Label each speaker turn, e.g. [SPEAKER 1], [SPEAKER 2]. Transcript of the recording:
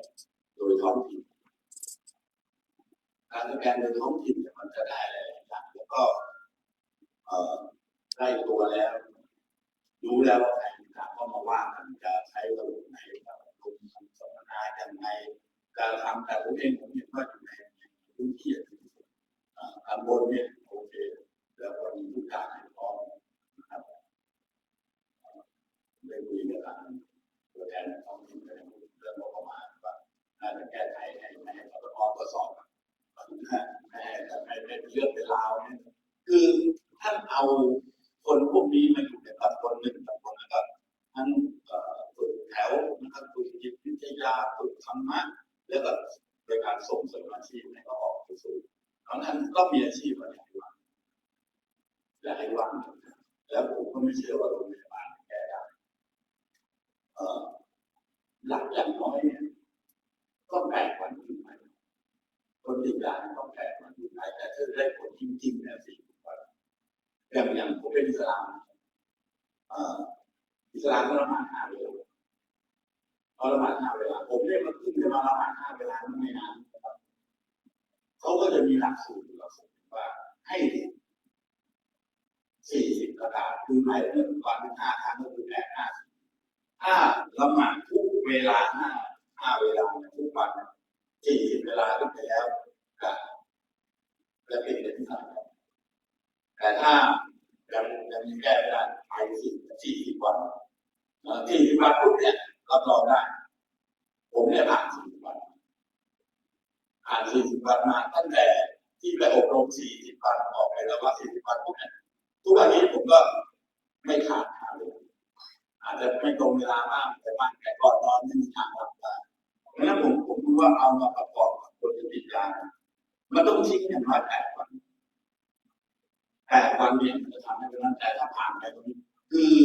[SPEAKER 1] นโดยท้องถิ่นการสแกนโดยท้องถิ่นเนี่ยมันจะได้หลายๆอย่างแล้วก็ได้ตัวแล้ว รู้แล้วว่าใครมีทางก็มาว่ากันจะใช้ระบบไหนกับลงคำสัมมนายังไงการทำแต่ผมเองผมเห็นว่าอยู่ในพื้นที่ที่อ่าตำบลเนี่ยโอเคแล้วก็มีทุกการให้พร้อมนะครับได้คุยกับทางตัวแทนท้องถิ่นเรื่องเคือท่านเอาคนพวกนี้มาอยู่ในตำบลหนึ่งตำบลแล้วก็ทั้งเอ่อฝึกแถวนะครับฝึกจิตวิทยาฝึกธรรมะแล้วก็โดยการส่งเสริมอาชีพให้เขาออกไปสู่เพราะนั้นก็มีอาชีพอะไรว่าหลายวันแล้วผมก็ไม่เชื่อว่าโรงพยาบาลแก้ได้หลักอย่างน้อยเนี่ยต้องแปดวันขึ้นไปคนติดยาต้องแปดวันขึ้นไปแต่ถ้าได้ผลจริงๆเนี่ยสี่วัน อย่างอย่างผมเป็นอิสลามอิสลามก็ละหมาดห้าเวลาพอละหมาดห้าเวลา ผมได้มาขึ้นจะมาละหมาดห้าเวลาไม่นานนะครับเขาก็จะมีหลักสูตรหลักสูตรว่าให้สี่สิบกระดาษคือหมายถึงวันหนึ่งห้าครั้งก็คือแปดห้าถ้าละหมาดทุกเวลาห้าห้าเวลาทุกวันสี่สิบเวลาขึ้นไปแล้วก็จะเป็นเดือนที่สาม แต่ถ้ายังยังมีแก้ไม่ได้ไปสี่สี่สิบวันสี่สิบวันปุ๊บเนี่ยรับรองได้ ผมเนี่ยผ่านสี่สิบวันผ่านสี่สิบวันมาตั้งแต่ที่ไปอบรมสี่สิบวันออกไปแล้วว่าสี่สิบวันปุ๊บเนี่ยทุกวันนี้ผมก็ไม่ขาดหาเลยอาจจะไม่ตรงเวลาบ้างแต่บ้างแต่ก่อนนอนไม่มีทางหลับได้เพราะฉะนั้นผมผมรู้ว่าเอามาประกอบกับคนที่ติดยามันต้องทิ้งอย่างน้อยแปดามนี่ยจะทำให้ตรงนั้นแต่ถ้าผ่านไปตรงนี้คือ